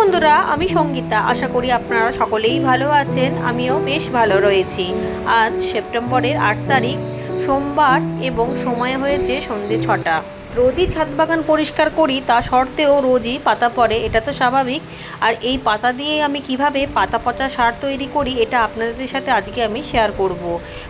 বন্ধুরা, আমি সঙ্গীতা। আশা করি আপনারা সকলেই ভালো আছেন। আমিও বেশ ভালো রয়েছি। আজ সেপ্টেম্বরের আট তারিখ, সোমবার এবং সময় হয়েছে সন্ধে ছটা। রোজই ছাদ বাগান পরিষ্কার করি, তা সত্ত্বেও রোজই পাতা পড়ে, এটা তো স্বাভাবিক। আর এই পাতা দিয়ে আমি কীভাবে পাতা পচা সার তৈরি করি, এটা আপনাদের সাথে আজকে আমি শেয়ার করব।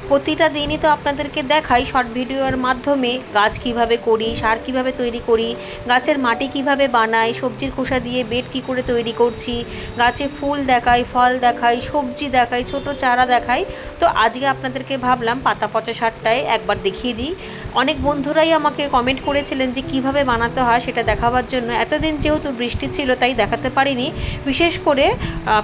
প্রতিটা দিনই তো আপনাদেরকে দেখাই শর্ট ভিডিওর মাধ্যমে গাছ কীভাবে করি, সার কীভাবে তৈরি করি, গাছের মাটি কীভাবে বানাই, সবজির খোসা দিয়ে বেড কি করে তৈরি করছি, গাছে ফুল দেখাই, ফল দেখাই, সবজি দেখাই, ছোট চারা দেখাই। তো আজকে আপনাদেরকে ভাবলাম পাতা পচা সারটায় একবার দেখিয়ে দিই। অনেক বন্ধুরাই আমাকে কমেন্ট করেছিলেন যে কীভাবে বানাতে হয় সেটা দেখাবার জন্য। এতদিন যেহেতু বৃষ্টি ছিল তাই দেখাতে পারিনি। বিশেষ করে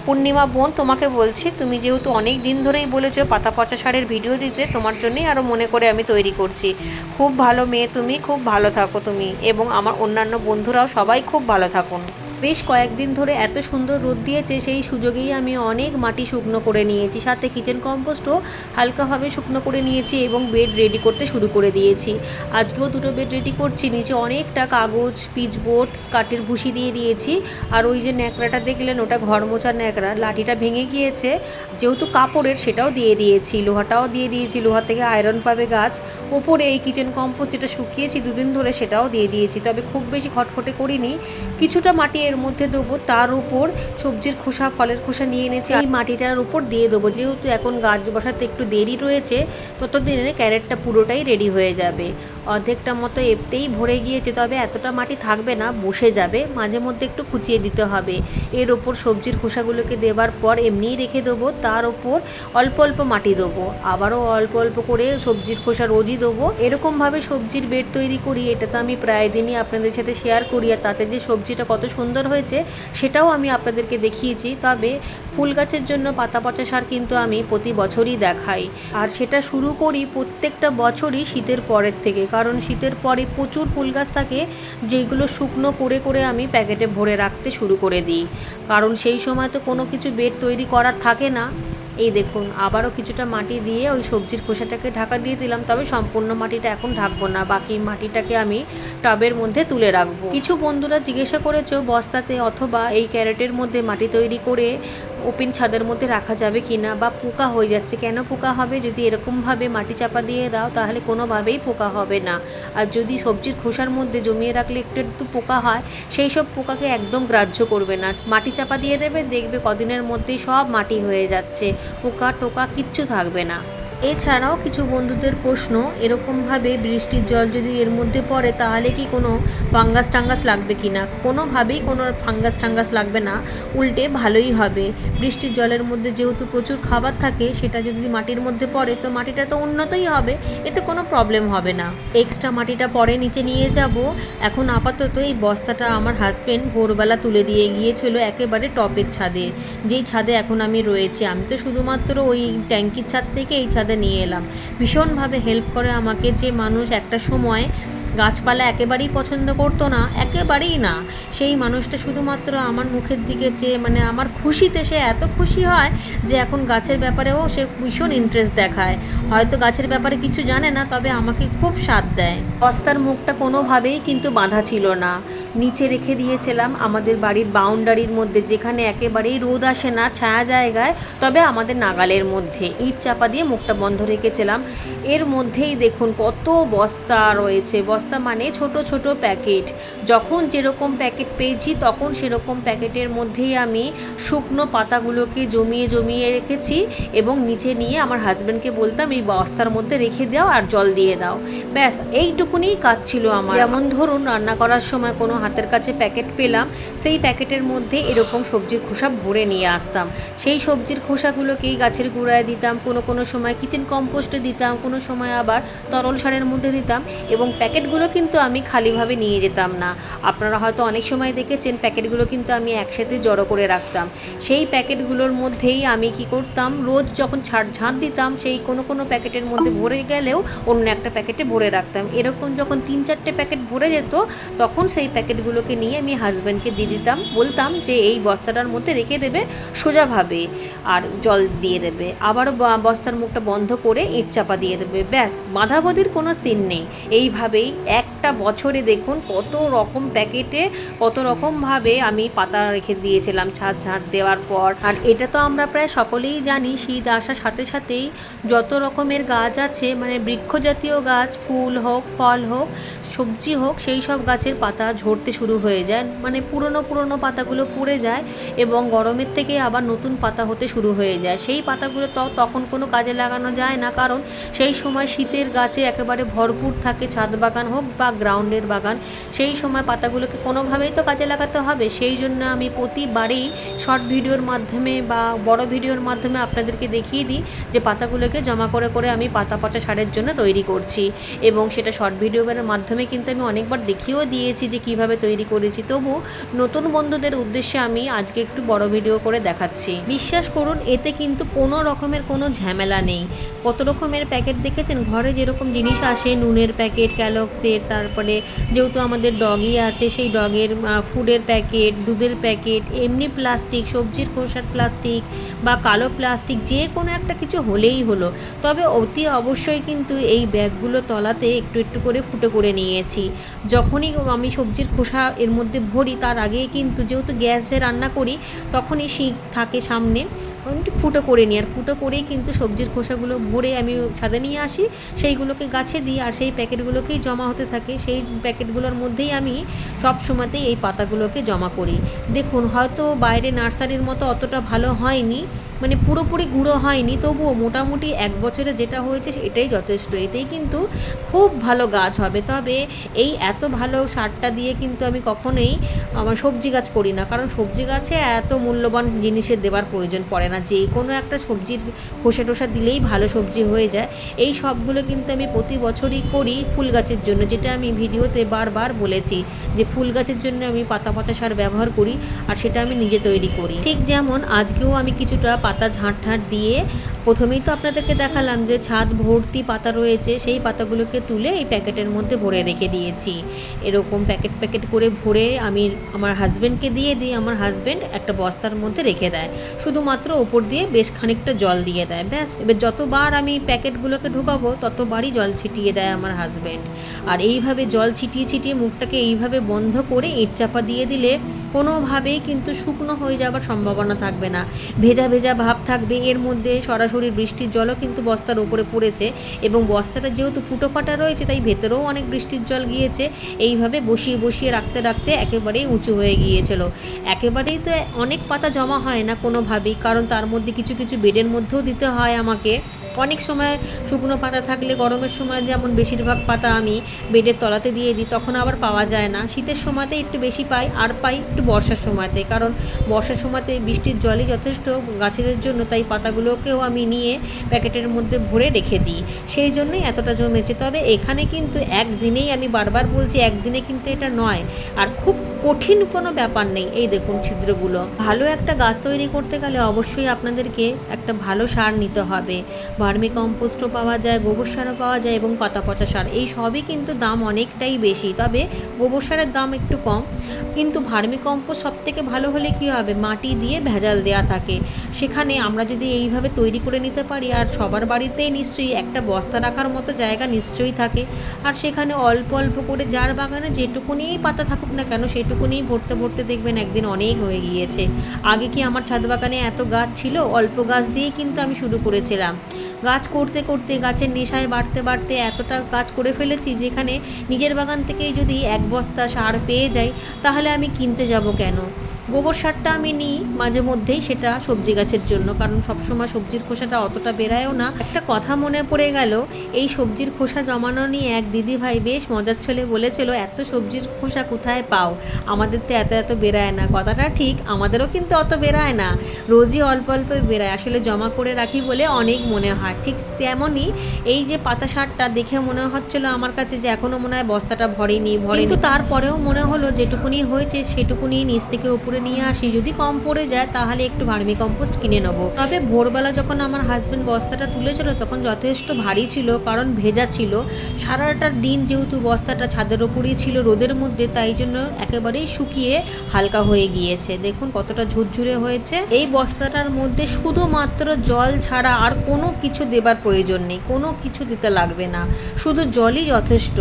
পূর্ণিমা বোন তোমাকে বলছি, তুমি যেহেতু অনেক দিন ধরেই বলেছ পাতা পচা সারের ভিডিও দিতে, তোমার জন্যই আরও মনে করে আমি তৈরি করছি। খুব ভালো মেয়ে তুমি, খুব ভালো থাকো তুমি এবং আমার অন্যান্য বন্ধুরাও সবাই খুব ভালো থাকুন। বেশ কয়েকদিন ধরে এত সুন্দর রোদ দিয়েছে, সেই সুযোগেই আমি অনেক মাটি শুকনো করে নিয়েছি। সাথে কিচেন কম্পোস্টও হালকাভাবে শুকনো করে নিয়েছি এবং বেড রেডি করতে শুরু করে দিয়েছি। আজকেও দুটো বেড রেডি করছি, নিচে অনেকটা কাগজ, পিচবোর্ড, কাঠের ভুসি দিয়ে দিয়েছি। আর ওই যে ন্যাকড়াটা দেখলেন, ওটা ঘর মোছার ন্যাকড়া, লাঠিটা ভেঙে গিয়েছে। যেহেতু কাপড়ের, সেটাও দিয়ে দিয়েছি, লোহাটাও দিয়ে দিয়েছি, লোহা থেকে আয়রন পাবে গাছ। ওপরে এই কিচেন কম্পোস্ট যেটা শুকিয়েছি দুদিন ধরে, সেটাও দিয়ে দিয়েছি। তবে খুব বেশি খটখটে করিনি। কিছুটা মাটি এর মধ্যে দেবো তার উপর সবজির খোসা, ফলের খোসা নিয়ে এনেছি। এই মাটিটার উপর দিয়ে দেবো। যেহেতু এখন গাছ বসাতে একটু দেরি রয়েছে, ততদিনে ক্যারেটটা পুরোটাই রেডি হয়ে যাবে। অর্ধেকটা মতো এমতেই ভরে গিয়েছে, তবে এতটা মাটি থাকবে না, বসে যাবে। মাঝে মধ্যে একটু কুচিয়ে দিতে হবে। এর ওপর সবজির খোসাগুলোকে দেওয়ার পর এমনিই রেখে দেবো, তার ওপর অল্প অল্প মাটি দেবো। আবারও অল্প অল্প করে সবজির খোসা রোজই দেবো। এরকমভাবে সবজির বেড তৈরি করি, এটা তো আমি প্রায় দিনই আপনাদের সাথে শেয়ার করি, আর তাতে যে সবজিটা কত সুন্দর হয়েছে, সেটাও আমি আপনাদেরকে দেখিয়েছি। তবে ফুল গাছের জন্য পাতা পচা সার কিন্তু আমি প্রতি বছরই দেখাই। আর সেটা শুরু করি প্রত্যেকটা বছরই শীতের পরের থেকে, কারণ শীতের পরে প্রচুর ফুল গাছ থাকে যেগুলো শুকনো করে করে আমি প্যাকেটে ভরে রাখতে শুরু করে দিই। কারণ সেই সময় তো কোনো কিছু বেড তৈরি করার থাকে না। এই দেখুন, আবারও কিছুটা মাটি দিয়ে ওই সবজির খোসাটাকে ঢাকা দিয়ে দিলাম, তবে সম্পূর্ণ মাটিটা এখন ঢাকবো না, বাকি মাটিটাকে আমি টবের মধ্যে তুলে রাখব। কিছু বন্ধুরা জিজ্ঞাসা করেছ বস্তাতে অথবা এই ক্যারেটের মধ্যে মাটি তৈরি করে ওপেন ছাদের মধ্যে রাখা যাবে কি না বা পোকা হয়ে যাচ্ছে কেন পোকা হবে? যদি এরকমভাবে মাটি চাপা দিয়ে দাও, তাহলে কোনোভাবেই পোকা হবে না। আর যদি সবজির খোসার মধ্যে জমিয়ে রাখলে একটু একটু পোকা হয়, সেই সব পোকাকে একদম গ্রাহ্য করবে না। মাটি চাপা দিয়ে দেবে, দেখবে কদিনের মধ্যেই সব মাটি হয়ে যাচ্ছে। পোকা টোকা কিচ্ছু থাকবে না। এছাড়াও কিছু বন্ধুদের প্রশ্ন, এরকমভাবে বৃষ্টির জল যদি এর মধ্যে পড়ে, তাহলে কি কোনো ফাঙ্গাস টাঙ্গাস লাগবে কি না? কোনোভাবেই কোনো ফাঙ্গাস টাঙ্গাস লাগবে না। উল্টে ভালোই হবে। বৃষ্টির জলের মধ্যে যেহেতু প্রচুর খাবার থাকে, সেটা যদি মাটির মধ্যে পড়ে, তো মাটিটা তো উন্নতই হবে। এতে কোনো প্রবলেম হবে না। এক্সট্রা মাটিটা পরে নিচে নিয়ে যাব। এখন আপাতত এই বস্তাটা আমার হাজব্যান্ড ভোরবেলা তুলে দিয়ে গিয়েছিল একেবারে টপের ছাদে। যেই ছাদে এখন আমি রয়েছি, আমি তো শুধুমাত্র ওই ট্যাঙ্কির ছাদ থেকে এই ছাদে নিয়ে এলাম। ভীষণভাবে হেল্প করে আমাকে যে মানুষ একটা সময় গাছপালা একেবারেই পছন্দ করতো না, একেবারেই না। সেই মানুষটা শুধুমাত্র আমার মুখের দিকে চেয়ে মানে আমার খুশিতে সে এত খুশি হয় যে, এখন গাছের ব্যাপারেও সে ভীষণ ইন্টারেস্ট দেখায়। হয়তো গাছের ব্যাপারে কিছু জানে না, তবে আমাকে খুব সাথ দেয়। বস্তার মুখটা কোনোভাবেই কিন্তু বাঁধা ছিল না। নিচে রেখে দিয়েছিলাম আমাদের বাড়ির বাউন্ডারির মধ্যে যেখানে একেবারেই রোদ আসে না ছায়া জায়গায় তবে আমাদের নাগালের মধ্যে। ইট চাপা দিয়ে মুখটা বন্ধ রেখেছিলাম। এর মধ্যেই দেখুন কত বস্তা রয়েছে। বস্তা মানে ছোট ছোট প্যাকেট। যখন যেরকম প্যাকেট পেয়েছি তখন সেরকম প্যাকেটের মধ্যেই আমি শুকনো পাতাগুলোকে জমিয়ে জমিয়ে রেখেছি এবং নিচে নিয়ে আমার হাজব্যান্ডকে বলতাম এই বস্তার মধ্যে রেখে দাও আর জল দিয়ে দাও। ব্যাস এইটুকুনি কাজ ছিল আমার। যেমন ধরুন রান্না করার সময় কোনো হাতের কাছে প্যাকেট পেলাম, সেই প্যাকেটের মধ্যে এরকম সবজির খোসা ভরে নিয়ে আসতাম। সেই সবজির খোসাগুলোকেই গাছের গোড়ায় দিতাম, কোনো কোনো সময় কিচেন কম্পোস্টে দিতাম, কোনো সময় আবার তরল সারের মধ্যে দিতাম এবং প্যাকেটগুলো কিন্তু আমি খালিভাবে নিয়ে যেতাম না। আপনারা হয়তো অনেক সময় দেখেছেন প্যাকেটগুলো কিন্তু আমি একসাথে জড়ো করে রাখতাম। সেই প্যাকেটগুলোর মধ্যেই আমি কি করতাম, রোজ যখন ছাড় ঝাঁট দিতাম, সেই কোনো কোনো প্যাকেটের মধ্যে ভরে গেলেও অন্য একটা প্যাকেটে ভরে রাখতাম। এরকম যখন তিন চারটে প্যাকেট ভরে যেত, তখন সেই প্যাকেটগুলোকে নিয়ে আমি হাজব্যান্ডকে দিয়ে দিতাম। বলতাম যে এই বস্তাটার মধ্যে রেখে দেবে, সোজাভাবে আর জল দিয়ে দেবে। আবারও বস্তার মুখটা বন্ধ করে ইট চাপা দিয়ে দেবে। ব্যাস বাঁধাবাঁধির কোনো সিন নেই। এইভাবেই একটা বছরে দেখুন কত রকম প্যাকেটে কত রকমভাবে আমি পাতা রেখে দিয়েছিলাম ছাদ ঝাঁট দেওয়ার পর। আর এটা তো আমরা প্রায় সকলেই জানি, শীত আসার সাথে সাথেই যত রকমের গাছ আছে মানে বৃক্ষ জাতীয় গাছ, ফুল হোক, ফল হোক, সবজি হোক, সেই সব গাছের পাতা ঝরতে শুরু হয়ে যায়। মানে পুরনো পুরনো পাতাগুলো পড়ে যায় এবং গরমের থেকে আবার নতুন পাতা হতে শুরু হয়ে যায়। সেই পাতাগুলো তো তখন কোনো কাজে লাগানো যায় না। কারণ সেই সময় শীতের গাছে একেবারে ভরপুর থাকে, ছাদ বাগান হোক বা গ্রাউন্ডের বাগান, সেই সময় পাতাগুলোকে কোনোভাবেই তো কাজে লাগাতে হবে। সেই জন্য আমি প্রতিবারেই শর্ট ভিডিওর মাধ্যমে বা বড় ভিডিওর মাধ্যমে আপনাদেরকে দেখিয়ে দিই যে পাতাগুলোকে জমা করে করে আমি পাতা পচা সারের জন্য তৈরি করছি। এবং সেটা শর্ট ভিডিওর মাধ্যমে কিন্তু আমি অনেকবার দেখিয়েও দিয়েছি যে কীভাবে তৈরি করেছি। তবু নতুন বন্ধুদের উদ্দেশ্যে আমি আজকে একটু বড় ভিডিও করে দেখাচ্ছি। বিশ্বাস করুন, এতে কিন্তু কোনো রকমের কোনো ঝামেলা নেই। কত রকমের প্যাকেট দেখেছেন? ঘরে যেরকম জিনিস আসে, নুনের প্যাকেট, ক্যালক্সের, তারপরে যেহেতু আমাদের ডগি আছে, সেই ডগের ফুডের প্যাকেট, দুধের প্যাকেট, এমনি প্লাস্টিক, সবজির খোসার প্লাস্টিক বা কালো প্লাস্টিক, যে কোনো একটা কিছু হলেই হলো। তবে অতি অবশ্যই কিন্তু এই ব্যাগগুলো তলাতে একটু একটু করে ফুটো করে নিয়েছি। যখনই আমি সবজির খোসা এর মধ্যে ভরি, তার আগেই কিন্তু যেহেতু গ্যাসে রান্না করি, তখনই শিক থাকে সামনে। একটু ফুটো করে নিই। আর ফুটো করেই কিন্তু সবজির খোসাগুলো ভরে আমি ছাদে নিয়ে আসি। সেইগুলোকে গাছে দিই আর সেই প্যাকেটগুলোকেই জমা হতে থাকে। সেই প্যাকেটগুলোর মধ্যেই আমি সব সময়তেই এই পাতাগুলোকে জমা করি। দেখুন, হয়তো বাইরে নার্সারির মতো অতটা ভালো হয়নি মানে পুরোপুরি গুঁড়ো হয়নি, তবুও মোটামুটি এক বছরে যেটা হয়েছে এটাই যথেষ্ট। এতেই কিন্তু খুব ভালো গাছ হবে। তবে এই এত ভালো সারটা দিয়ে কিন্তু আমি কখনোই আমার সবজি গাছ করি না। কারণ সবজি গাছে এত মূল্যবান জিনিসের দেওয়ার প্রয়োজন পড়ে না। যে কোনো একটা সবজির খোসা টোসা দিলেই ভালো সবজি হয়ে যায়। এই সবগুলো কিন্তু আমি প্রতি বছরই করি ফুল গাছের জন্য, যেটা আমি ভিডিওতে বারবার বলেছি যে ফুল গাছের জন্য আমি পাতা পচা সার ব্যবহার করি আর সেটা আমি নিজে তৈরি করি। ঠিক যেমন আজকেও আমি কিছুটা পাতা ঝাঁট দিয়ে প্রথমেই তো আপনাদেরকে দেখালাম যে ছাদ ভর্তি পাতা রয়েছে, সেই পাতাগুলোকে তুলে এই প্যাকেটের মধ্যে ভরে রেখে দিয়েছি। এরকম প্যাকেট প্যাকেট করে ভরে আমি আমার হাজব্যান্ডকে দিয়ে দিই, আমার হাজব্যান্ড একটা বস্তার মধ্যে রেখে দেয়। শুধুমাত্র ওপর দিয়ে বেশ খানিকটা জল দিয়ে দেয়, ব্যাস। এবার যতবার আমি প্যাকেটগুলোকে ঢুকাবো, ততবারই জল ছিটিয়ে দেয় আমার হাজব্যান্ড আর এইভাবে জল ছিটিয়ে ছিটিয়ে মুখটাকে এইভাবে বন্ধ করে ইট চাপা দিয়ে দিলে কোনোভাবেই কিন্তু শুকনো হয়ে যাওয়ার সম্ভাবনা থাকবে না। ভেজা ভেজা ভাব থাকবে। এর মধ্যে সরাসরি বৃষ্টির জলও কিন্তু বস্তার ওপরে পড়েছে এবং বস্তাটা যেহেতু ফুটো ফাটা রয়েছে, তাই ভেতরেও অনেক বৃষ্টির জল গিয়েছে। এইভাবে বসিয়ে বসিয়ে রাখতে রাখতে একেবারেই উঁচু হয়ে গিয়েছিল। একেবারেই তো অনেক পাতা জমা হয় না কোনোভাবেই, কারণ তার মধ্যে কিছু কিছু বেডের মধ্যেও দিতে হয় আমাকে। অনেক সময় শুকনো পাতা থাকলে, গরমের সময় যেমন বেশিরভাগ পাতা আমি বেডের তলাতে দিয়ে দিই, তখন আবার পাওয়া যায় না। শীতের সময়তে একটু বেশি পাই, আর পাই একটু বর্ষার সময়তে। কারণ বর্ষার সময়তে বৃষ্টির জলই যথেষ্ট গাছেদের জন্য, তাই পাতাগুলোকেও আমি নিয়ে প্যাকেটের মধ্যে ভরে রেখে দিই। সেই জন্যই এতটা জমেছে তবে এখানে কিন্তু একদিনেই আমি বারবার বলছি, একদিনে কিন্তু এটা নয়। আর খুব কঠিন কোনো ব্যাপার নেই। এই দেখুন ছিদ্রগুলো। ভালো একটা গাছ তৈরি করতে গেলে অবশ্যই আপনাদেরকে একটা ভালো সার নিতে হবে। ভার্মি কম্পোস্টও পাওয়া যায়, গোবর সারও পাওয়া যায় এবং পাতা পচা সার। এই সবই কিন্তু দাম অনেকটাই বেশি। তবে গোবর সারের দাম একটু কম। কিন্তু ভার্মি কম্পোস্ট সব থেকে ভালো হলে কী হবে? মাটি দিয়ে ভেজাল দেওয়া থাকে। সেখানে আমরা যদি এইভাবে তৈরি করে নিতে পারি, আর সবার বাড়িতেই নিশ্চয়ই একটা বস্তা রাখার মতো জায়গা নিশ্চয়ই থাকে। আর সেখানে অল্প অল্প করে যার বাগানে যেটুকুনি পাতা থাকুক না কেন সেটুকুনি ভরতে ভরতে দেখবেন একদিন অনেক হয়ে গিয়েছে। আগে কি আমার ছাদ বাগানে এত গাছ ছিল? অল্প গাছ দিয়েই কিন্তু আমি শুরু করেছিলাম। গাছ করতে করতে, গাছের নেশায় বাড়তে বাড়তে এতটা কাজ করে ফেলেছি যেখানে নিজের বাগান থেকেই যদি এক বস্তা সার পেয়ে যাই, তাহলে আমি কিনতে যাব কেন? গোবর সারটা আমি নিই মাঝে মধ্যেই সেটা সবজি গাছের জন্য, কারণ সবসময় সবজির খোসাটা অতটা বেরায়ও না। একটা কথা মনে পড়ে গেল, এই সবজির খোসা জমানো নিয়ে এক দিদি ভাই বেশ মজার ছলে বলেছিল, এত সবজির খোসা কোথায় পাও? আমাদের তো এত এত বেরায় না। কথাটা ঠিক, আমাদেরও কিন্তু অত বেরায় না, রোজই অল্প অল্প বেরায়। আসলে জমা করে রাখি বলে অনেক মনে হয়। ঠিক তেমনই এই যে পাতা সারটা দেখে মনে হচ্ছিল আমার কাছে যে এখনও মনে হয় বস্তাটা ভরেনি ভরে কিন্তু তারপরেও মনে হলো যেটুকুনি হয়েছে সেটুকুনি নিচ থেকে উপরে নিয়ে আসি। যদি কম পড়ে যায়, তাহলে একটু ভার্মি কম্পোস্ট কিনে নেব। তবে ভোরবেলা যখন আমার হাজব্যান্ড বস্তাটা তুলেছিল, তখন যথেষ্ট ভারী ছিল, কারণ ভেজা ছিল। সারাটা দিন যেহেতু বস্তাটা ছাদের ওপরেই ছিল রোদের মধ্যে, তাই জন্য একেবারেই শুকিয়ে হালকা হয়ে গিয়েছে। দেখুন কতটা ঝুরঝুরে হয়েছে। এই বস্তাটার মধ্যে শুধুমাত্র জল ছাড়া আর কোনো কিছু দেবার প্রয়োজন নেই। কোনো কিছু দিতে লাগবে না। শুধু জলই যথেষ্ট।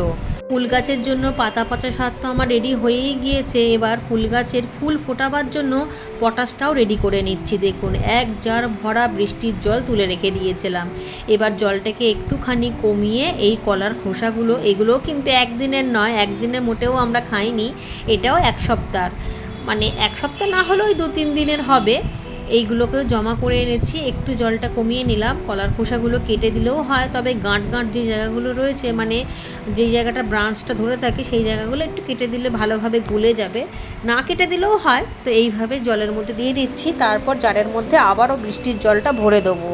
ফুল গাছের জন্য পাতা পচা সার তো আমার রেডি হয়েই গিয়েছে। এবার ফুল গাছের ফুল ফোটাবার জন্য পটাশটাও রেডি করে নিচ্ছি, দেখুন। এক জার ভরা বৃষ্টির জল তুলে রেখে দিয়েছিলাম। এবার জলটাকে একটুখানি কমিয়ে এই কলার খোসাগুলো, এগুলোও কিন্তু একদিনের নয়, একদিনে মোটেও আমরা খাইনি, এটাও এক সপ্তাহ। মানে এক সপ্তাহ না হলেও দু তিন দিনের হবে। এইগুলোকেও জমা করে এনেছি, একটু জলটা কমিয়ে নিলাম, কলার খোসাগুলো কেটে দিলেও হয়, তবে গাঁট গাঁট যে জায়গাগুলো রয়েছে মানে যেই জায়গাটা ব্রাঞ্চটা ধরে থাকে, সেই জায়গাগুলো একটু কেটে দিলে ভালোভাবে গুলে যাবে। না কেটে দিলেও হয়, তো এইভাবে জলের মধ্যে দিয়ে দিচ্ছি, তারপর জারের মধ্যে আবারও বৃষ্টির জলটা ভরে দেবো।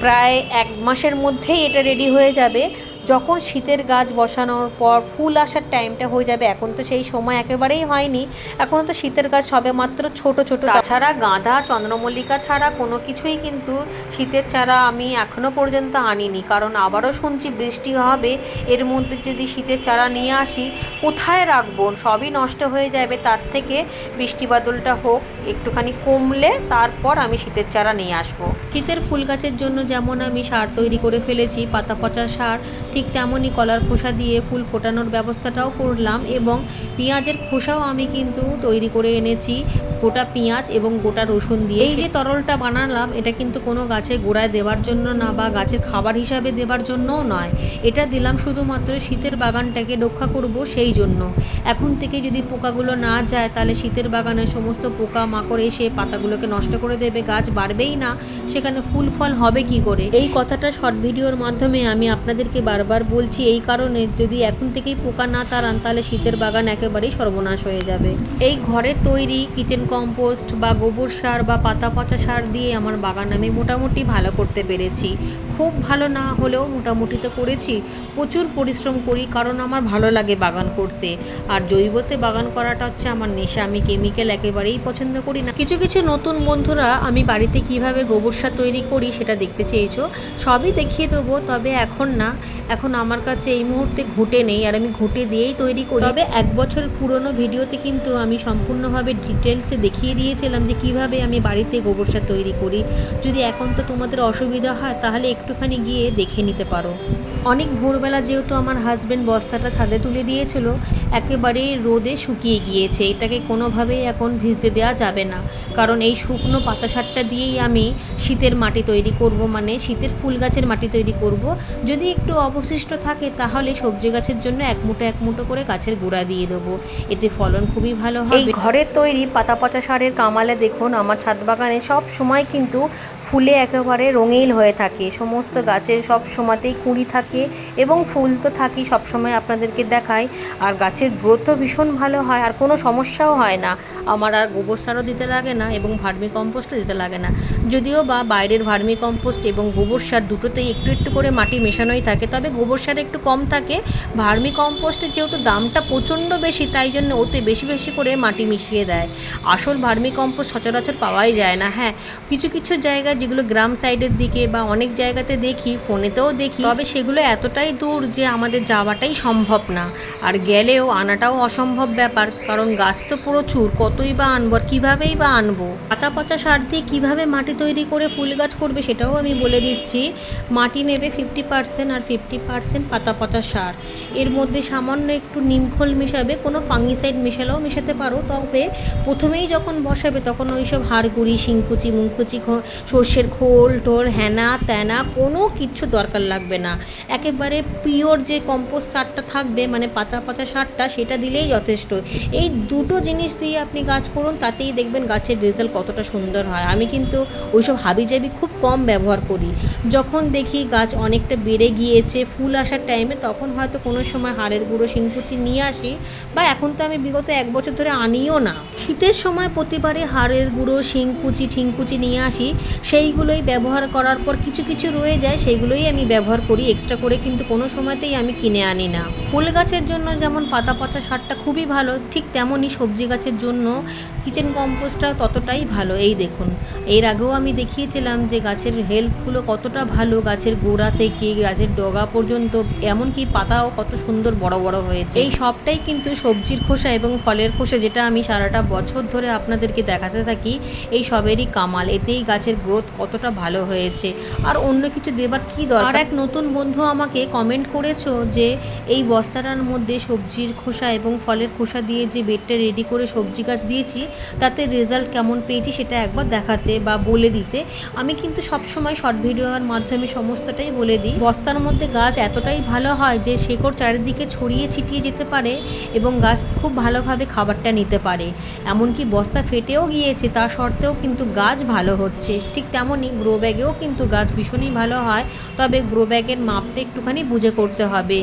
প্রায় এক মাসের মধ্যেই এটা রেডি হয়ে যাবে। যখন শীতের গাছ বসানোর পর ফুল আসার টাইমটা হয়ে যাবে, এখন তো সেই সময় একেবারেই হয়নি। এখন তো শীতের গাছ সবে মাত্র ছোট ছোট। তাছাড়া গাঁদা, চন্দ্রমল্লিকা ছাড়া কোনো কিছুই কিন্তু শীতের চারা আমি এখনও পর্যন্ত আনিনি। কারণ আবারও শুনছি বৃষ্টি হবে, এর মধ্যে যদি শীতের চারা নিয়ে আসি, কোথায় রাখব? সবই নষ্ট হয়ে যাবে, তার থেকে বৃষ্টি বাদলটা হোক, একটুখানি কমলে তারপর আমি শীতের চারা নিয়ে আসব। শীতের ফুল গাছের জন্য যেমন আমি সার তৈরি করে ফেলেছি, পাতা পচা সার ঠিক তেমনই কলার খোসা দিয়ে ফুল ফোটানোর ব্যবস্থাটাও করলাম এবং পেঁয়াজের খোসাও আমি কিন্তু তৈরি করে এনেছি। গোটা পেঁয়াজ এবং গোটা রসুন দিয়ে। এই যে তরলটা বানালাম, এটা কিন্তু কোনো গাছে গোড়ায় দেওয়ার জন্য না বা গাছের খাবার হিসাবে দেওয়ার জন্যও নয়। এটা দিলাম শুধুমাত্র শীতের বাগানটাকে রক্ষা করব সেই জন্য। এখন থেকে যদি পোকাগুলো না যায়, তাহলে শীতের বাগানের সমস্ত পোকা মাকড় এসে পাতাগুলোকে নষ্ট করে দেবে, গাছ বাড়বেই না। সেখানে ফুল ফল হবে কি করে? এই কথাটা শর্ট ভিডিওর মাধ্যমে আমি আপনাদেরকে বারবার বলছি, এই কারণে যদি এখন থেকেই পোকা না তাড়ান, তাহলে শীতের বাগান একেবারেই সর্বনাশ হয়ে যাবে। এই ঘরে তৈরি কিচেন কম্পোস্ট বা গোবর সার বা পাতা পচা সার দিয়ে আমার বাগান আমি মোটামুটি ভালো করতে পেরেছি। খুব ভালো না হলেও মোটামুটি তো করেছি। প্রচুর পরিশ্রম করি, কারণ আমার ভালো লাগে বাগান করতে। আর জৈবতে বাগান করাটা হচ্ছে আমার নেশা। আমি কেমিক্যাল একেবারেই পছন্দ করি না। কিছু কিছু নতুন বন্ধুরা আমি বাড়িতে কীভাবে গোবর সার তৈরি করি সেটা দেখতে চেয়েছো? সবই দেখিয়ে দেবো, তবে এখন না। এখন আমার কাছে এই মুহূর্তে ঘুটে নেই আর আমি ঘুটে দিয়েই তৈরি করি। তবে এক বছর পুরনো ভিডিওতে কিন্তু আমি সম্পূর্ণভাবে ডিটেলসে দেখিয়ে দিয়েছিলাম যে কীভাবে আমি বাড়িতে গোবর সার তৈরি করি। যদি এখন তো তোমাদের অসুবিধা হয়, তাহলে একটুখানি গিয়ে দেখে নিতে পারো। অনেক ভোরবেলা যেহেতু আমার হাজব্যান্ড বস্তাটা ছাদে তুলে দিয়েছিল, একেবারে রোদে শুকিয়ে গিয়েছে। এটাকে কোনোভাবেই এখন ভিজতে দেওয়া যাবে না। কারণ এই শুকনো পাতা সারটা দিয়েই আমি শীতের মাটি তৈরি করব মানে শীতের ফুল গাছের মাটি তৈরি করব। যদি একটু অবশিষ্ট থাকে তাহলে সবজি গাছের জন্য এক মুঠো এক মুঠো করে গাছের গোড়া দিয়ে দেবো। এতে ফলন খুবই ভালো হয় এই ঘরের তৈরি পাতা পচা সারের কামালে দেখুন আমার ছাদ বাগানে সব সময় কিন্তু ফুলে একেবারে রঙিন হয়ে থাকে। সমস্ত গাছের সব সময়তেই কুঁড়ি থাকে এবং ফুল তো থাকি সবসময় আপনাদেরকে দেখায় আর গাছের গ্রোথও ভীষণ ভালো হয়, আর কোনো সমস্যাও হয় না। আমার আর গোবর সারও দিতে লাগে না এবং ভার্মি কম্পোস্টও দিতে লাগে না। যদিও বা বাইরের ভার্মি কম্পোস্ট এবং গোবর সার দুটোতেই একটু একটু করে মাটি মেশানোই থাকে, তবে গোবর সার একটু কম থাকে। ভার্মি কম্পোস্টের যেহেতু দামটা প্রচণ্ড বেশি, তাই জন্য ওতে বেশি বেশি করে মাটি মিশিয়ে দেয়। আসল ভার্মি কম্পোস্ট সচরাচর পাওয়াই যায় না। হ্যাঁ কিছু কিছু জায়গা যেগুলো গ্রাম সাইডের দিকে বা অনেক জায়গাতে দেখি, ফোনেতেও দেখি, তবে সেগুলো এতটাই দূর যে আমাদের যাওয়াটাই সম্ভব না। আর গেলেও আনাটাও অসম্ভব ব্যাপার, কারণ গাছ তো প্রচুর, কতই বা আনব আর কীভাবেই বা আনব? পাতা পচা সার দিয়ে কীভাবে মাটি তৈরি করে ফুল গাছ করবে সেটাও আমি বলে দিচ্ছি। মাটি নেবে ফিফটি পার্সেন্ট আর ফিফটি পার্সেন্ট পাতা পচা সার। এর মধ্যে সামান্য একটু নিমখোল মেশাবে, কোনো ফাঙ্গিসাইড মেশালেও মেশাতে পারো, তবে প্রথমেই যখন বসাবে তখন ওই সব হাড়গুড়ি, শিংকুচি, মুংকুচি খ- সর্ষের খোল টোল হ্যানা ত্যানা কোনো কিচ্ছু দরকার লাগবে না। একেবারে পিওর যে কম্পোস্ট সারটা থাকবে মানে পাতা পাতা সারটা, সেটা দিলেই যথেষ্ট। এই দুটো জিনিস দিয়ে আপনি গাছ করুন, তাতেই দেখবেন গাছের রেজাল্ট কতটা সুন্দর হয়। আমি কিন্তু ওইসব হাবিজাবি খুব কম ব্যবহার করি। যখন দেখি গাছ অনেকটা বেড়ে গিয়েছে, ফুল আসার টাইমে, তখন হয়তো কোনো সময় হাড়ের গুঁড়ো, শিংকুচি নিয়ে আসি, বা এখন তো আমি বিগত এক বছর ধরে আনিও না। শীতের সময় প্রতিবারে হাড়ের গুঁড়ো, শিংকুচি, ঠিংকুচি নিয়ে আসি সেইগুলোই ব্যবহার করার পর কিছু কিছু রয়ে যায়, সেইগুলোই আমি ব্যবহার করি। এক্সট্রা করে কিন্তু কোনো সময়তেই আমি কিনে আনি না। ফুল গাছের জন্য যেমন পাতা পচা সারটা খুবই ভালো, ঠিক তেমনই সবজি গাছের জন্য কিচেন কম্পোস্টটা ততটাই ভালো। এই দেখুন, এর আগেও আমি দেখিয়েছিলাম যে গাছের হেলথগুলো কতটা ভালো, গাছের গোড়া থেকে, গাছের ডগা পর্যন্ত, এমনকি পাতাও কত সুন্দর বড় বড় হয়েছে। এই সবটাই কিন্তু সবজির খোসা এবং ফলের খোসা, যেটা আমি সারাটা বছর ধরে আপনাদেরকে দেখাতে থাকি, এই সবেরই কামাল। এতেই গাছের গ্রোথ কতটা ভালো হয়েছে। আর অন্য কিছু দেবার কি দরকার? আর এক নতুন বন্ধু আমাকে কমেন্ট করেছ যে, এই বস্তা বস্তাটার মধ্যে সবজির খোসা এবং ফলের খোসা দিয়ে যে বেডটা রেডি করে সবজি গাছ দিয়েছি তাতে রেজাল্ট কেমন পেয়েছি সেটা একবার দেখাতে বা বলে দিতে। আমি কিন্তু সবসময় শর্ট ভিডিওর মাধ্যমে সমস্তটাই বলে দিই। বস্তার মধ্যে গাছ এতটাই ভালো হয় যে শেকড় চারিদিকে ছড়িয়ে ছিটিয়ে যেতে পারে এবং গাছ খুব ভালোভাবে খাবারটা নিতে পারে। এমনকি বস্তা ফেটেও গিয়েছে, তা সত্ত্বেও কিন্তু গাছ ভালো হচ্ছে। ঠিক তেমনই গ্রো ব্যাগেও কিন্তু গাছ ভীষণই ভালো হয়, তবে গ্রো ব্যাগের মাপটা একটুখানি বুঝে করতে হবে।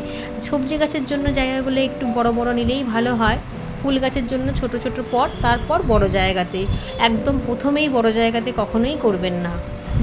সবজি গাছের জন্য জায়গাগুলো একটু বড় বড় নিলেই ভালো হয়। ফুল গাছের জন্য ছোট ছোট পট, তারপর বড় জায়গাতে। একদম প্রথমেই বড় জায়গাতে কখনোই করবেন না।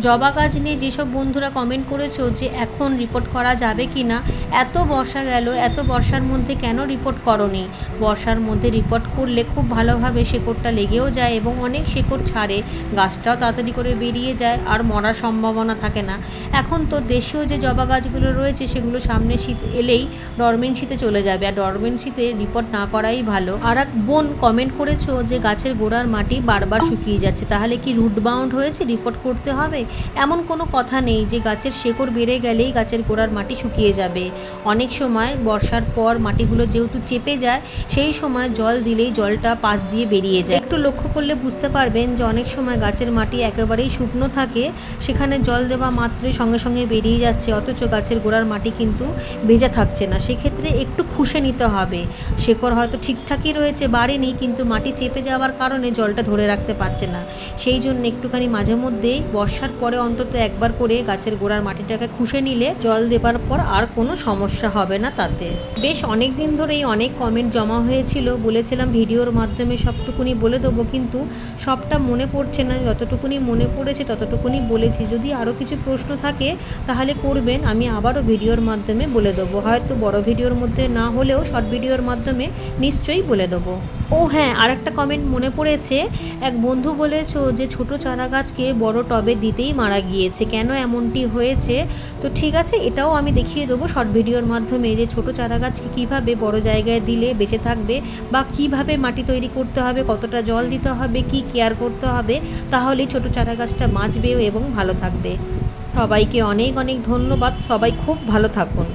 জবা গাছ নিয়ে যেসব বন্ধুরা কমেন্ট করেছ যে এখন রিপোর্ট করা যাবে কি না এত বর্ষা গেল, এত বর্ষার মধ্যে কেন রিপোর্ট করনি? বর্ষার মধ্যে রিপোর্ট করলে খুব ভালোভাবে শেকড়টা লেগেও যায় এবং অনেক শেকড় ছাড়ে, গাছটাও তাড়াতাড়ি করে বেরিয়ে যায় আর মরার সম্ভাবনা থাকে না। এখন তো দেশীয় যে জবা গাছগুলো রয়েছে সেগুলো সামনে শীত এলেই ডরমেন্সিতে চলে যাবে আর ডরমেন্সিতে রিপোর্ট না করাই ভালো। আর এক বোন কমেন্ট করেছ যে গাছের গোড়ার মাটি বারবার শুকিয়ে যাচ্ছে, তাহলে কি রুট বাউন্ড হয়েছে? রিপোর্ট করতে হবে? এমন কোনো কথা নেই যে গাছের শেকড় বেড়ে গেলেই গাছের গোড়ার মাটি শুকিয়ে যাবে। অনেক সময় বর্ষার পর মাটিগুলো যেহেতু চেপে যায়, সেই সময় জল দিলেই জলটা পাশ দিয়ে বেরিয়ে যায়। একটু লক্ষ্য করলে বুঝতে পারবেন যে অনেক সময় গাছের মাটি একেবারেই শুকনো থাকে, সেখানে জল দেওয়া মাত্রই সঙ্গে সঙ্গে বেরিয়ে যাচ্ছে, অথচ গাছের গোড়ার মাটি কিন্তু ভেজা থাকছে না। সেক্ষেত্রে একটু খুশে নিতে হবে। শেকড় হয়তো ঠিকঠাকই রয়েছে, বাড়েনি, কিন্তু মাটি চেপে যাওয়ার কারণে জলটা ধরে রাখতে পারছে না। সেই জন্য একটুখানি মাঝে মধ্যেই বর্ষার পরে অন্তত একবার করে গাছের গোড়ার মাটিটাকে খুশে নিলে জল দেবার পর আর কোনো সমস্যা হবে না তাতে। বেশ অনেক দিন ধরেই অনেক কমেন্ট জমা হয়েছিল। বলেছিলাম ভিডিওর মাধ্যমে সবটুকুনি বলে দেবো, কিন্তু সবটা মনে পড়ছে না। যতটুকুনি মনে পড়েছে ততটুকুনি বলেছি। যদি আরও কিছু প্রশ্ন থাকে তাহলে করবেন, আমি আবারও ভিডিওর মাধ্যমে বলে দেবো। হয়তো বড় ভিডিওর মধ্যে না হলেও শর্ট ভিডিওর মাধ্যমে নিশ্চয়ই বলে দেবো। ও হ্যাঁ আর একটা কমেন্ট মনে পড়েছে। এক বন্ধু বলেছ যে, ছোট চারা গাছকে বড় টবে দিতেই মারা গিয়েছে। কেন এমনটি হয়েছে? তো ঠিক আছে, এটাও আমি দেখিয়ে দেবো শর্ট ভিডিওর মাধ্যমে যে, ছোট চারা গাছকে কীভাবে বড় জায়গায় দিলে বেঁচে থাকবে বা কীভাবে মাটি তৈরি করতে হবে, কতটা জল দিতে হবে, কি কেয়ার করতে হবে তাহলেই ছোট চারা গাছটা বাঁচবেও এবং ভালো থাকবে। সবাইকে অনেক অনেক ধন্যবাদ। সবাই খুব ভালো থাকুন।